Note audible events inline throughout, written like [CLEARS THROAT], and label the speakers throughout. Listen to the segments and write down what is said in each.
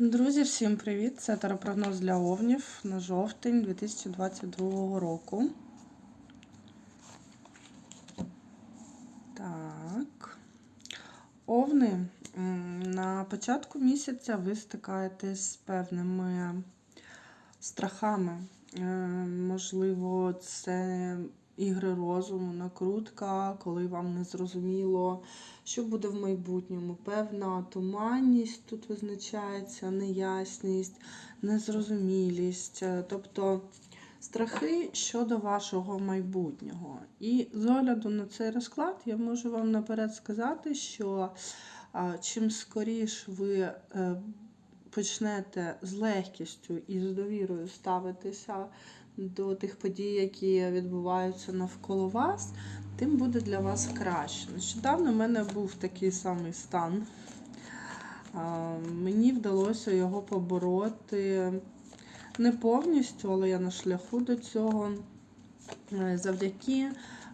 Speaker 1: Друзі, всім привіт! Це теропрогноз для овнів на жовтень 2022 року. Так. Овни. На початку місяця ви стикаєтесь з певними страхами. Е, Можливо, це ігри розуму, накрутка, коли вам не зрозуміло, що буде в майбутньому. Певна туманність тут визначається, неясність, незрозумілість. Е, Тобто страхи щодо вашого майбутнього. І з огляду на цей розклад я можу вам наперед сказати, що а, чим скоріш ви е, почнете з легкістю і з довірою ставитися до тих подій, які відбуваються навколо вас, тим буде для вас краще. Нещодавно в мене був такий самий стан. Мені вдалося його побороти не повністю, але я на шляху до цього е, завдяки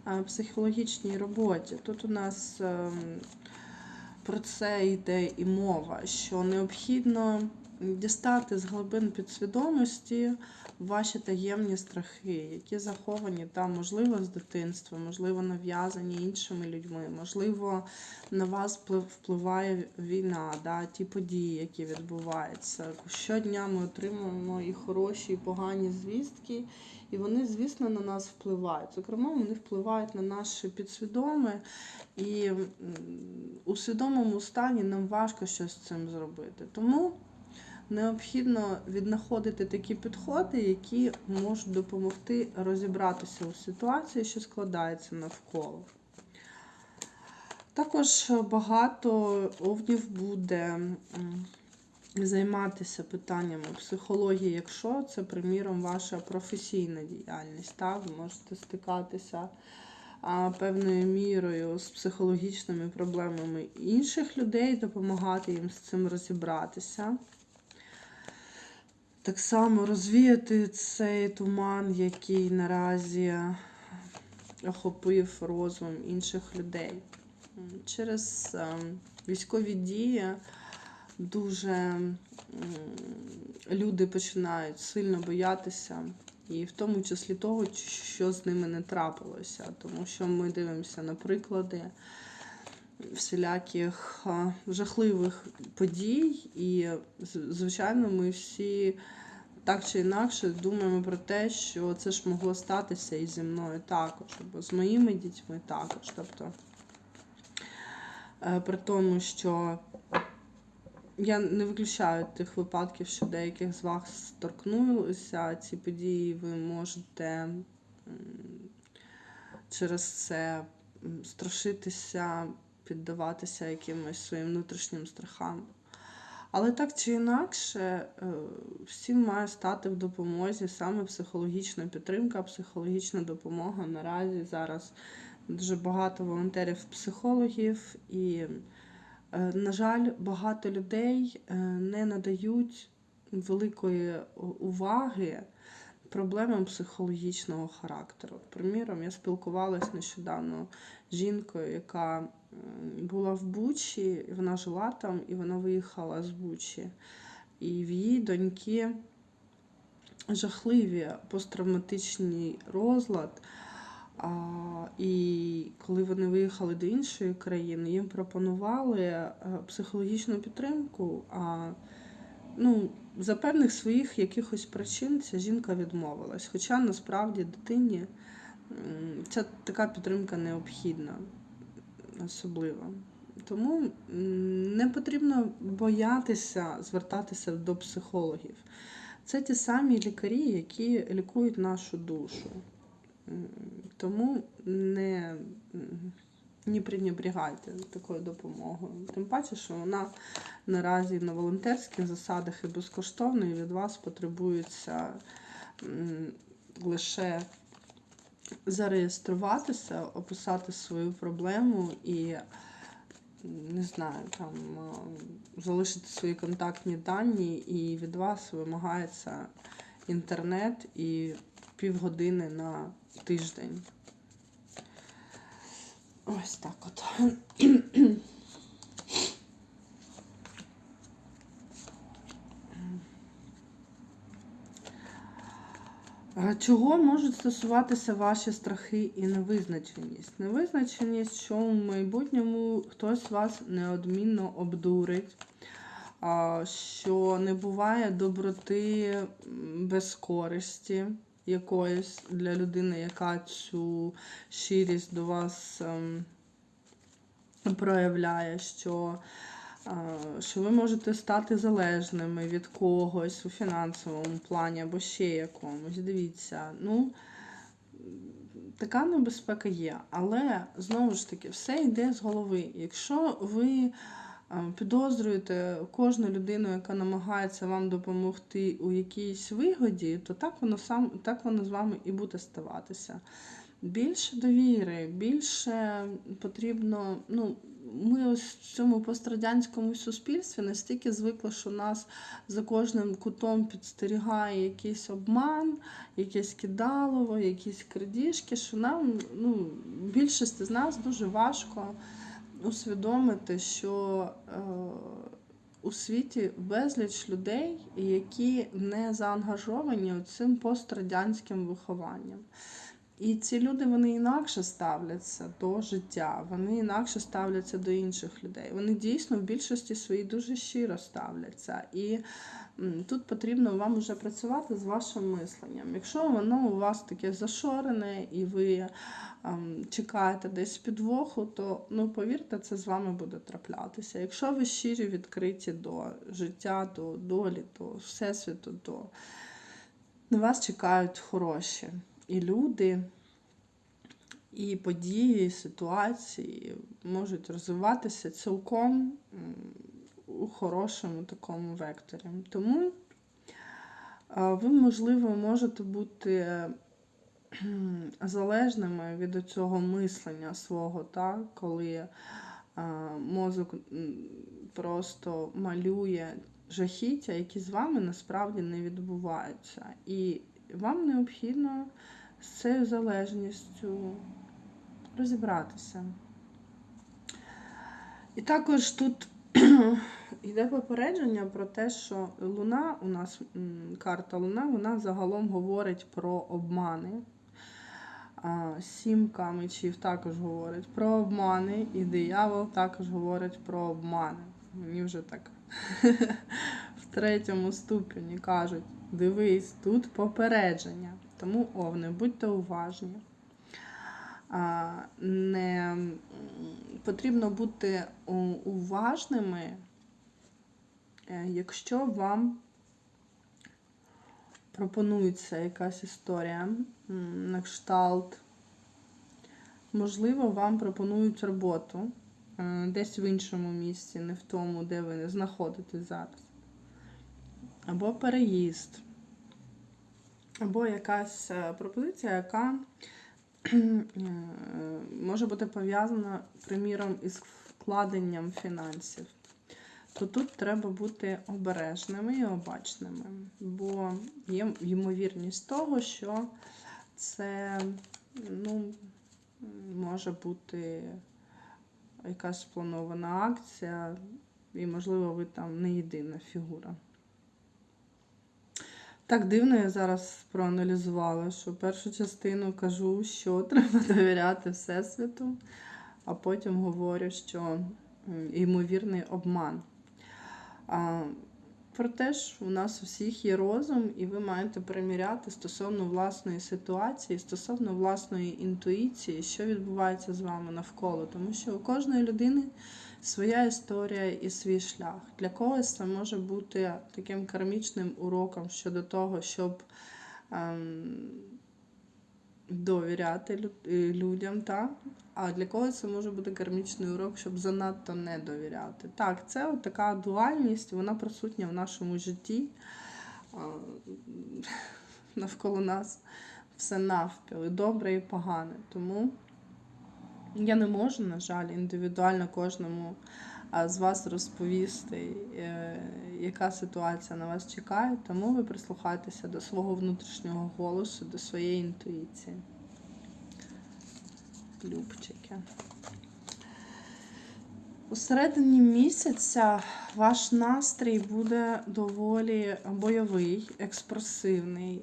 Speaker 1: е, психологічній роботі. Тут у нас ем, про це йде і мова, що необхідно дістати з глибин підсвідомості ваші таємні страхи, які заховані там, можливо, з дитинства, можливо, нав'язані іншими людьми, можливо, на вас вплив- впливає війна, да, ті події, які відбуваються. Щодня ми отримуємо і хороші, і погані звістки, і вони, звісно, на нас впливають. Зокрема, вони впливають на наше підсвідоме, і у свідомому стані нам важко щось з цим зробити. Тому необхідно віднаходити такі підходи, які можуть допомогти розібратися у ситуації, що складається навколо. Також багато овнів буде займатися питаннями психології, якщо це, приміром, ваша професійна діяльність. Так? Ви можете стикатися певною мірою з психологічними проблемами інших людей, допомагати їм з цим розібратися. Так само розвіяти цей туман, який наразі охопив розум інших людей. Через ем, військові дії дуже люди починають сильно боятися, і в тому числі того, що з ними не трапилося. Тому що ми дивимося на приклади всіляких жахливих подій, і, звичайно, ми всі так чи інакше думаємо про те, що це ж могло статися і зі мною також, або з моїми дітьми також. Тобто, е, при тому, що я не виключаю тих випадків, що деяких з вас торкнулися ці події, ви можете через це страшитися, піддаватися якимось своїм внутрішнім страхам. Але так чи інакше, е, всім має стати в допомозі саме психологічна підтримка, психологічна допомога. Наразі зараз дуже багато волонтерів-психологів, і, е, на жаль, багато людей е, не надають великої уваги проблемам психологічного характеру. Приміром, я спілкувалася нещодавно з жінкою, яка була в Бучі, вона жила там, і вона виїхала з Бучі. І в її доньки жахливі посттравматичний розлад. А, і коли вони виїхали до іншої країни, їм пропонували е, психологічну підтримку. А ну, за певних своїх якихось причин ця жінка відмовилась. Хоча насправді дитині ця така підтримка необхідна, особливо. Тому не потрібно боятися звертатися до психологів. Це ті самі лікарі, які лікують нашу душу. Тому не, не пренебрігайте такою допомогою. Тим паче, що вона наразі на волонтерських засадах і безкоштовно, і від вас потребується лише зареєструватися, описати свою проблему і, не знаю, там е, залишити свої контактні дані, і від вас вимагається інтернет і півгодини на тиждень. Ось так от. Чого можуть стосуватися ваші страхи і невизначеність? Невизначеність, що в майбутньому хтось вас неодмінно обдурить, що не буває доброти без користі якоїсь для людини, яка цю щирість до вас ем, проявляє, що, е, що ви можете стати залежними від когось у фінансовому плані або ще якомусь. Дивіться, ну. Така небезпека є, але знову ж таки, все йде з голови. Якщо ви підозрюєте кожну людину, яка намагається вам допомогти у якійсь вигоді, то так воно сам так воно з вами і буде ставатися. Більше довіри, більше потрібно. ну, Ми ось в цьому пострадянському суспільстві настільки звикли, що нас за кожним кутом підстерігає якийсь обман, якесь кидалово, якісь крадіжки, що нам, ну, більшості з нас дуже важко усвідомити, що е, у світі безліч людей, які не заангажовані цим пострадянським вихованням. І ці люди вони інакше ставляться до життя, вони інакше ставляться до інших людей. Вони дійсно в більшості своїй дуже щиро ставляться. І тут потрібно вам вже працювати з вашим мисленням. Якщо воно у вас таке зашорене і ви ем, чекаєте десь підвоху, то ну повірте, це з вами буде траплятися. Якщо ви щирі відкриті до життя, до долі, до всесвіту, то на вас чекають хороші і люди, і події, і ситуації можуть розвиватися цілком хорошому такому векторі. Тому ви, можливо, можете бути залежними від цього мислення свого, так? коли мозок просто малює жахіття, які з вами насправді не відбуваються. І вам необхідно з цією залежністю розібратися. І також тут [CLEARS THROAT] йде попередження про те, що Луна, у нас карта Луна, вона загалом говорить про обмани. А, Сімка мечів також говорить про обмани, і диявол також говорить про обмани. Мені вже так [LAUGHS] в третьому ступені кажуть: дивись, тут попередження. Тому, овни, будьте уважні. Не потрібно бути уважними, е, якщо вам пропонується якась історія на кшталт. Можливо, вам пропонують роботу е, десь в іншому місці, не в тому, де ви знаходитесь зараз. Або переїзд, або якась е, пропозиція, яка е, може бути пов'язана, приміром, із вкладенням фінансів. То тут треба бути обережними і обачними, бо є ймовірність того, що це ну, може бути якась спланована акція, і, можливо, ви там не єдина фігура. Так дивно я зараз проаналізувала, що першу частину кажу, що [LAUGHS] треба довіряти Всесвіту, а потім говорю, що ймовірний обман. А, Проте ж у нас у всіх є розум, і ви маєте переміряти стосовно власної ситуації, стосовно власної інтуїції, що відбувається з вами навколо. Тому що у кожної людини своя історія і свій шлях. Для когось це може бути таким кармічним уроком щодо того, щоб ем, довіряти е, людям, так? а для когось це може бути кармічний урок, щоб занадто не довіряти. Так, це от така дуальність, вона присутня в нашому житті. Навколо нас все навпіл, і добре, і погане. Тому я не можу, на жаль, індивідуально кожному з вас розповісти, е, яка ситуація на вас чекає, тому ви прислухайтеся до свого внутрішнього голосу, до своєї інтуїції. Любчики. У середині місяця ваш настрій буде доволі бойовий, експресивний.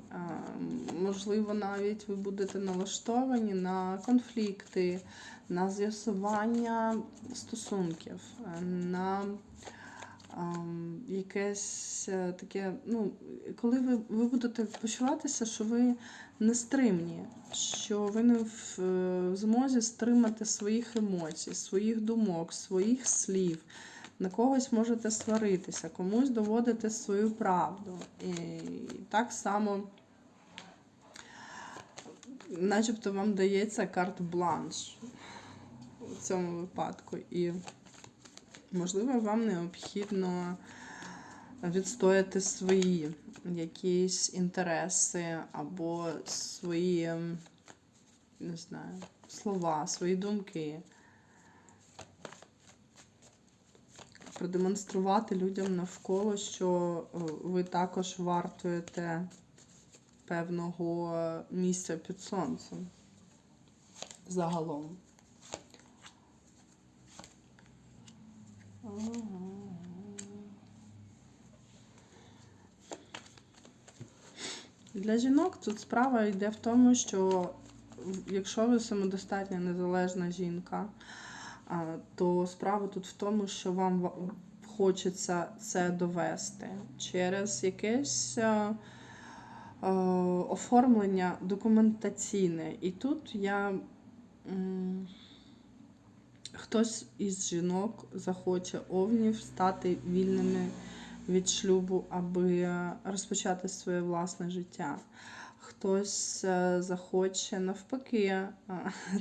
Speaker 1: Можливо, навіть ви будете налаштовані на конфлікти, на з'ясування стосунків, на ам, якесь е, таке, ну, коли ви, ви будете почуватися, що ви нестримні, що ви не в, е, змозі стримати своїх емоцій, своїх думок, своїх слів. На когось можете сваритися, комусь доводити свою правду. І так само, начебто вам дається карт-бланш у цьому випадку. І, можливо, вам необхідно відстояти свої якісь інтереси або свої, не знаю, слова, свої думки. Продемонструвати людям навколо, що е, ви також вартуєте певного місця під сонцем загалом. Для жінок тут справа йде в тому, що якщо ви самодостатня незалежна жінка, то справа тут в тому, що вам хочеться це довести через якесь оформлення документаційне. І тут я. Хтось із жінок захоче овнів стати вільними від шлюбу, аби розпочати своє власне життя. Хтось е, захоче навпаки, е,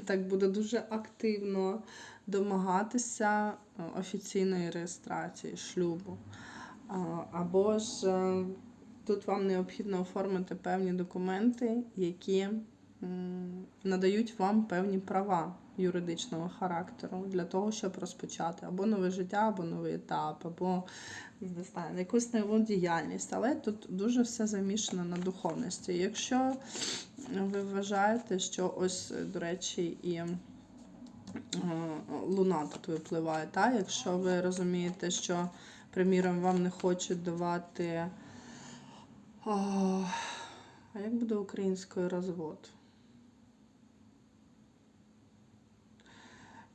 Speaker 1: так буде дуже активно домагатися е, офіційної реєстрації шлюбу. Або ж тут вам необхідно оформити певні документи, які надають вам певні права юридичного характеру для того, щоб розпочати або нове життя, або новий етап, або не знаю, якусь нову діяльність. Але тут дуже все замішано на духовності. Якщо ви вважаєте, що ось, до речі, і е, луна тут випливає, та? якщо ви розумієте, що, приміром, вам не хочуть давати. А, а як буде українською розвод?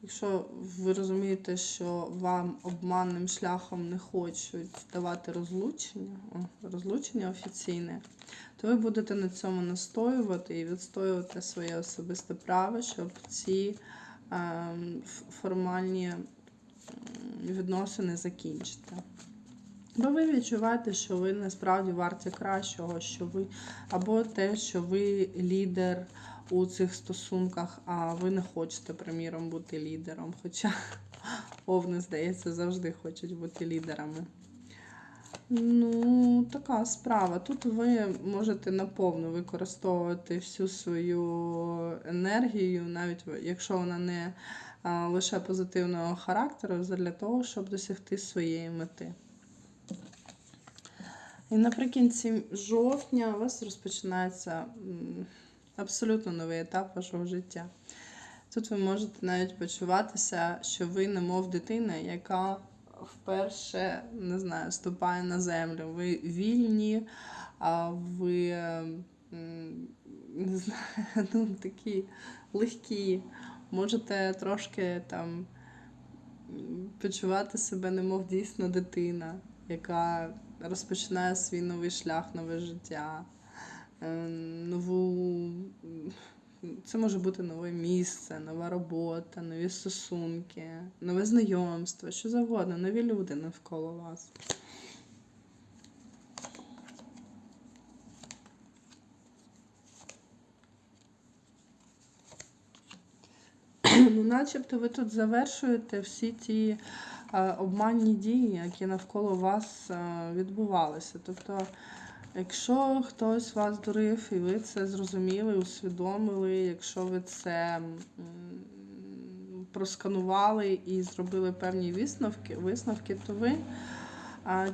Speaker 1: Якщо ви розумієте, що вам обманним шляхом не хочуть давати розлучення, о, розлучення офіційне, то ви будете на цьому настоювати і відстоювати своє особисте право, щоб ці е, формальні відносини закінчити. Бо ви відчуваєте, що ви насправді варті кращого, що ви або те, що ви лідер у цих стосунках, а ви не хочете, приміром, бути лідером. Хоча овни, здається, завжди хочуть бути лідерами. Ну, така справа. Тут ви можете наповну використовувати всю свою енергію, навіть якщо вона не лише позитивного характеру, для того, щоб досягти своєї мети. І наприкінці жовтня у вас розпочинається абсолютно новий етап вашого життя. Тут ви можете навіть почуватися, що ви немов дитина, яка вперше не знаю, ступає на землю. Ви вільні, а ви не знаю, [LAUGHS] ну, такі легкі. Можете трошки там почувати себе, немов дійсно дитина, яка розпочинає свій новий шлях, нове життя, нову. Це може бути нове місце, нова робота, нові стосунки, нове знайомство, що завгодно, нові люди навколо вас. [CLEARS THROAT] Ну, начебто ви тут завершуєте всі ті е, обманні дії, які навколо вас е, відбувалися. Тобто, якщо хтось вас дурив, і ви це зрозуміли, усвідомили, якщо ви це просканували і зробили певні висновки, висновки то ви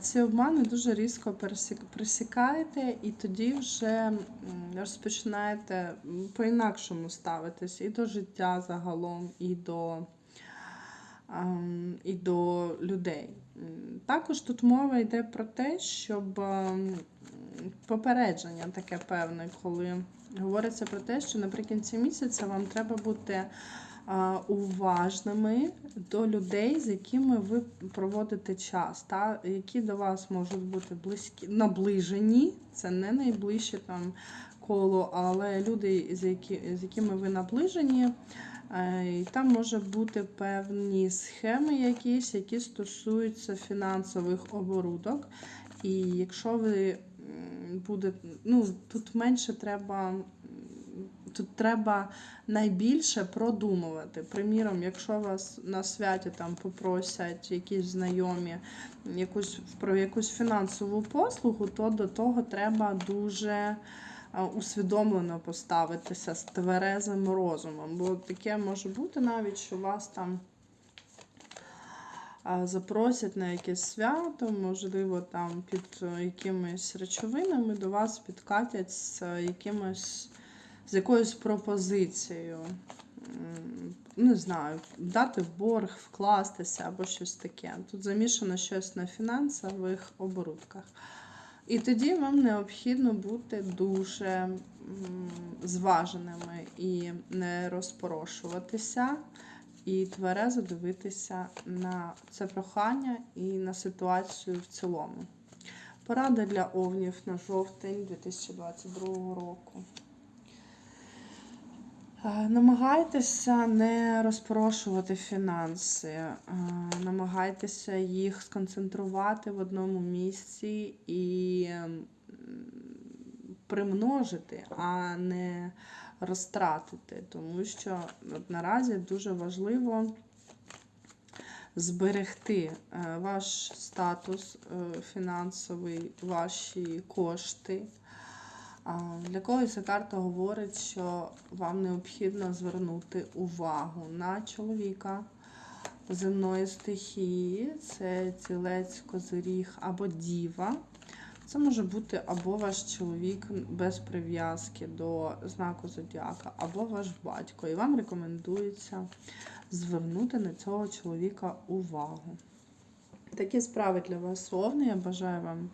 Speaker 1: ці обмани дуже різко пересік- пресікаєте, і тоді вже розпочинаєте по-інакшому ставитись і до життя загалом, і до і до людей. Також тут мова йде про те, щоб попередження таке певне, коли говориться про те, що наприкінці місяця вам треба бути уважними до людей, з якими ви проводите час, та, які до вас можуть бути близькі, наближені. Це не найближче там коло, але люди, з, які, з якими ви наближені. е, І там може бути певні схеми якісь, які стосуються фінансових оборудок. І якщо ви буде, ну тут менше треба. Тут треба найбільше продумувати. Приміром, якщо вас на святі там попросять якісь знайомі якусь, про якусь фінансову послугу, то до того треба дуже усвідомлено поставитися з тверезим розумом. Бо таке може бути навіть, що вас там запросять на якесь свято, можливо, там під е, якимись речовинами до вас підкатять з е, якимось з якоюсь пропозицією. Не знаю, дати в борг, вкластися або щось таке. Тут замішано щось на фінансових оборудках. І тоді вам необхідно бути дуже зваженими і не розпорошуватися, і тверезо дивитися на це прохання і на ситуацію в цілому. Порада для овнів на жовтень 2022 року. Е, Намагайтеся не розпорошувати фінанси, е, намагайтеся їх сконцентрувати в одному місці і примножити, а не розтратити. Тому що от наразі дуже важливо зберегти е, ваш статус е, фінансовий, ваші кошти. Для когось ця карта говорить, що вам необхідно звернути увагу на чоловіка земної стихії, це цілець, козиріг або діва. Це може бути або ваш чоловік без прив'язки до знаку зодіака, або ваш батько. І вам рекомендується звернути на цього чоловіка увагу. Такі справи для вас, словні. Я бажаю вам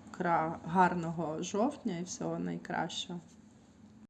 Speaker 1: гарного жовтня і всього найкращого.